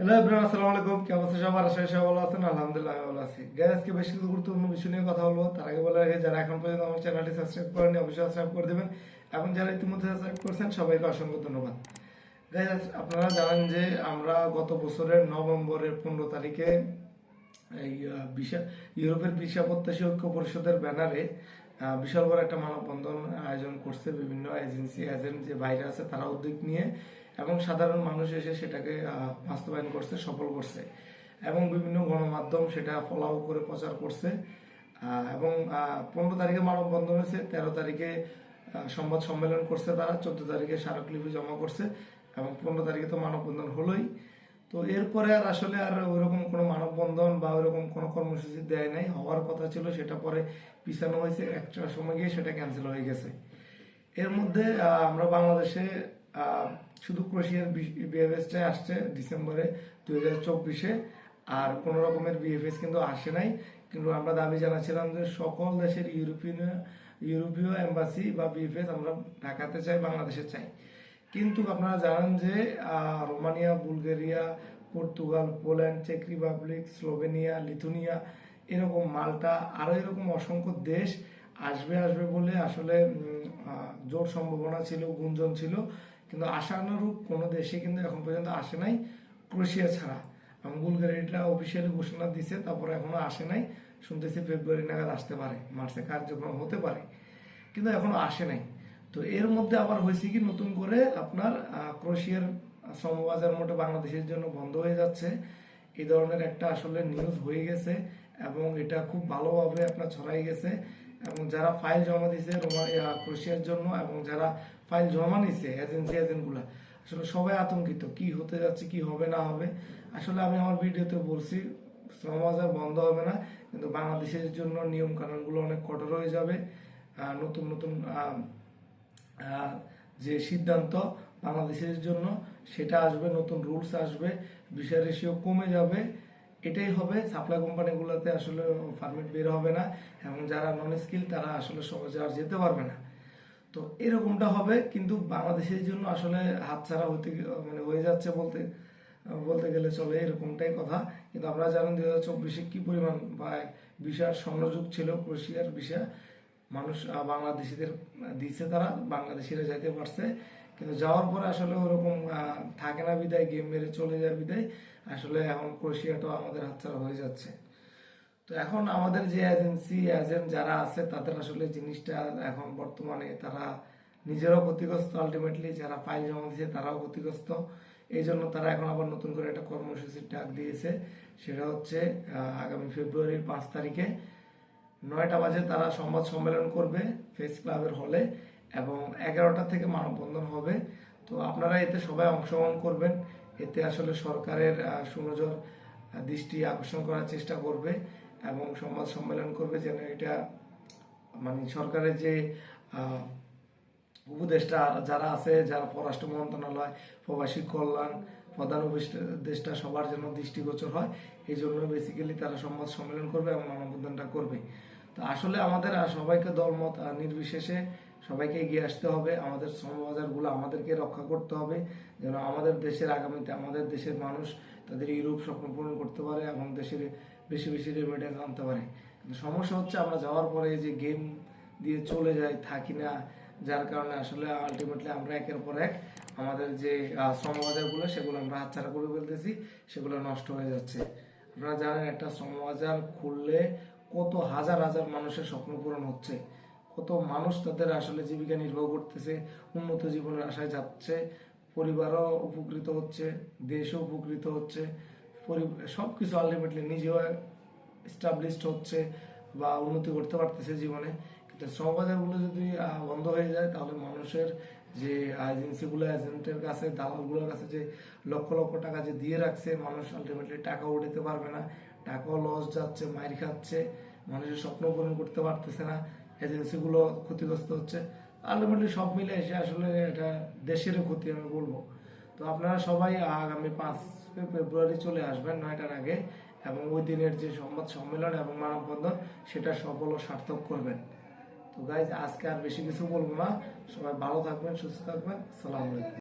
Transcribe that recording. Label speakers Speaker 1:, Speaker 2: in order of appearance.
Speaker 1: Hello everyone আসসালামু আলাইকুম। কি অবস্থা সবার? আশা করি ভালো আছেন, আলহামদুলিল্লাহ আমি ভালো আছি। গাইস আজকে বেশ কিছু গুরুত্বপূর্ণ বিষয় নিয়ে কথা বলব, তার আগে বলে রাখি, যারা এখন পর্যন্ত আমার চ্যানেলটি সাবস্ক্রাইব করেনি অবশ্যই সাবস্ক্রাইব করে দেবেন। এবং যারা ইতিমধ্যে সাবস্ক্রাইব করেছেন, সবাইকে অসংখ্য ধন্যবাদ। গাইস আপনারা জানেন যে আমরা গত বছরের নভেম্বরের পনেরো তারিখে এই বিশা ইউরোপের ভিসা প্রত্যাশী ঐক্য পরিষদের ব্যানারে বিশাল বড় একটা মানববন্ধন আয়োজন করছে বিভিন্ন এজেন্সি এজেন্ট যে বাইরে আছে তারা উদ্যোগ নিয়ে এবং সাধারণ মানুষ এসে সেটাকে বাস্তবায়ন করছে, সফল করছে। এবং বিভিন্ন গণমাধ্যম সেটা ফলাও করে প্রচার করছে। এবং পনেরো তারিখে মানববন্ধন হয়েছে, তেরো তারিখে সংবাদ সম্মেলন করছে তারা, চোদ্দ তারিখে স্মারকলিপি জমা করছে এবং পনেরো তারিখে তো মানববন্ধন হলোই। তো এরপরে আর আসলে আর ওইরকম কোনো মানববন্ধন বা ওইরকম কোনো কর্মসূচি দেয় নাই। হওয়ার কথা ছিল, সেটা পরে পিছানো হয়েছে। একটা সময় গিয়ে সেটা ক্যান্সেল হয়ে গেছে। এর মধ্যে আমরা বাংলাদেশে শুধু ক্রোশিয়ার বিএফএসটাই আসছে ডিসেম্বরে দুই হাজার চব্বিশে। আর কোনো রকমের বিএফএস কিন্তু আসে নাই। কিন্তু আমরা দাবি জানাচ্ছিলাম যে সকল দেশের ইউরোপিয়ান ইউরোপীয় এম্বাসি বা বিএফএস আমরা ঢাকাতে চাই, বাংলাদেশে চাই। কিন্তু আপনারা জানেন যে রোমানিয়া, বুলগেরিয়া, পর্তুগাল, পোল্যান্ড, চেক রিপাবলিক, স্লোভেনিয়া, লিথুনিয়া, এরকম মাল্টা আরও এরকম অসংখ্য দেশ আসবে আসবে বলে আসলে জোর সম্ভাবনা ছিল, গুঞ্জন ছিল। কিন্তু আশানুরূপ কোনো দেশে কিন্তু এখন পর্যন্ত আসে নাই ক্রোয়েশিয়া ছাড়া। বুলগেরিয়াটা অফিসিয়ালি ঘোষণা দিছে, তারপরে এখনও আসে নাই। শুনতেছি ফেব্রুয়ারি নাগাদ আসতে পারে, মার্চে কার্যক্রম হতে পারে। কিন্তু এখনও আসে নাই। তো এর মধ্যে আবার হয়েছে কি নতুন করে আপনার ক্রোশিয়ার শ্রমবাজার মোটে বাংলাদেশের জন্য বন্ধ হয়ে যাচ্ছে। এই ধরনের একটা আসলে নিউজ হয়ে গেছে এবং এটা খুব ভালোভাবে আপনার ছড়াই গেছে। এবং যারা ফাইল জমা আহ, ক্রোয়েশিয়ার জন্য এবং যারা ফাইল জমা নিছে এজেন্সি এজেন্টগুলা আসলে সবাই আতঙ্কিত কি হতে যাচ্ছে কি হবে না হবে। আসলে আমি আমার ভিডিওতে বলছি শ্রমবাজার বন্ধ হবে না কিন্তু বাংলাদেশের জন্য নিয়ম কানুনগুলো অনেক কঠোর হয়ে যাবে। নতুন নতুন যে সিদ্ধান্ত বাংলাদেশের জন্য, সেটা আসবে, নতুন রুলস আসবে, বিষয় রেশিও কমে যাবে, এটাই হবে। সাপ্লাই কোম্পানিগুলোতে আসলে পারমিট বের হবে না, এবং যারা নন স্কিল তারা আসলে সহজে আর যেতে পারবে না। তো এরকমটা হবে, কিন্তু বাংলাদেশের জন্য আসলে হাতছাড়া হতে মানে হয়ে যাচ্ছে বলতে বলতে গেলে চলে এরকমটাই কথা। কিন্তু আমরা জানেন, দুই হাজার চব্বিশে কি পরিমাণ বা বিষয়ের সংযোগ ছিল, ক্রোয়েশিয়ার বিষয়? মানুষ বাংলাদেশিদের দিচ্ছে তারা, বাংলাদেশিরা যাইতে পারছে। কিন্তু যাওয়ার পরে আসলে ওরকম থাকে না বিদায় গেম মেরে চলে যায় বিদায়। আসলে এখন ক্রোয়েশিয়াটাও আমাদের হাতছাড়া হয়ে যাচ্ছে। তো এখন আমাদের যে এজেন্সি এজেন্ট যারা আছে, তাদের আসলে জিনিসটা এখন বর্তমানে তারা নিজেরাও ক্ষতিগ্রস্ত। আলটিমেটলি যারা ফাইল জমা দিয়েছে তারাও ক্ষতিগ্রস্ত। এই জন্য তারা এখন আবার নতুন করে একটা কর্মসূচির ডাক দিয়েছে। সেটা হচ্ছে আগামী ফেব্রুয়ারির পাঁচ তারিখে নয়টা বাজে তারা সংবাদ সম্মেলন করবে ফেস ক্লাবের হলে এবং এগারোটা থেকে মানববন্ধন হবে। তো আপনারা এতে সবাই অংশগ্রহণ করবেন। এতে আসলে সরকারের সুনজর দৃষ্টি আকর্ষণ করার চেষ্টা করবে এবং সংবাদ সম্মেলন করবে যেন এটা মানে সরকারের যে উপদেষ্টা যারা আছে, যারা পররাষ্ট্র মন্ত্রণালয়, প্রবাসী কল্যাণ প্রধান উপদেষ্টা সবার জন্য দৃষ্টিগোচর হয়। এই জন্য বেসিক্যালি তারা সংবাদ সম্মেলন করবে এবং মানববন্ধনটা করবে। তো আসলে আমাদের সবাইকে দলমত নির্বিশেষে সবাইকে এগিয়ে আসতে হবে। আমাদের শ্রমবাজারগুলো আমাদেরকে রক্ষা করতে হবে। যেন আমাদের দেশের আগামীতে আমাদের দেশের মানুষ তাদের ইউরোপ স্বপ্ন পূরণ করতে পারে এবং দেশের বেশি বেশি রেমিটেন্স আনতে পারে। কিন্তু সমস্যা হচ্ছে আমরা যাওয়ার পরে যে গেম দিয়ে চলে যাই, থাকি না যার কারণে আসলে আলটিমেটলি আমরা একের পর এক আমাদের যে শ্রমবাজারগুলো, সেগুলো আমরা হাতছাড়া করে ফেলতেছি, সেগুলো নষ্ট হয়ে যাচ্ছে। আপনারা জানেন, একটা শ্রমবাজার খুললে কত হাজার হাজার মানুষের স্বপ্ন পূরণ হচ্ছে। কত মানুষ তাদের আসলে জীবিকা নির্বাহ করতেছে, উন্নত জীবনের আশায় যাচ্ছে, পরিবারও উপকৃত হচ্ছে, দেশও উপকৃত হচ্ছে সব কিছু আলটিমেটলি নিজেও এস্টাবলিশড হচ্ছে বা উন্নতি করতে পারতেছে জীবনে। শ্রমবাজারগুলো যদি বন্ধ হয়ে যায়, তাহলে মানুষের যে এজেন্সিগুলো এজেন্টের কাছে, দালালগুলোর কাছে যে লক্ষ লক্ষ টাকা যে দিয়ে রাখছে, মানুষ আলটিমেটলি টাকা উঠাতে পারবে না। টাকাও লস যাচ্ছে, মাইর খাচ্ছে, মানুষের স্বপ্ন পূরণ করতে পারতেছে না এজেন্সিগুলো ক্ষতিগ্রস্ত হচ্ছে। আলটিমেটলি সব মিলে এসে আসলে এটা দেশেরও ক্ষতি, আমি বলব। তো আপনারা সবাই আগামী পাঁচ ফেব্রুয়ারি চলে আসবেন, নয়টার আগে, এবং ওই দিনের যে সংবাদ সম্মেলন এবং মানববন্ধন, সেটা সফল ও সার্থক করবেন। তো গাইজ আজকে আর বেশি কিছু বলব না। সবাই ভালো থাকবেন, সুস্থ থাকবেন। সালাম আলাইকুম।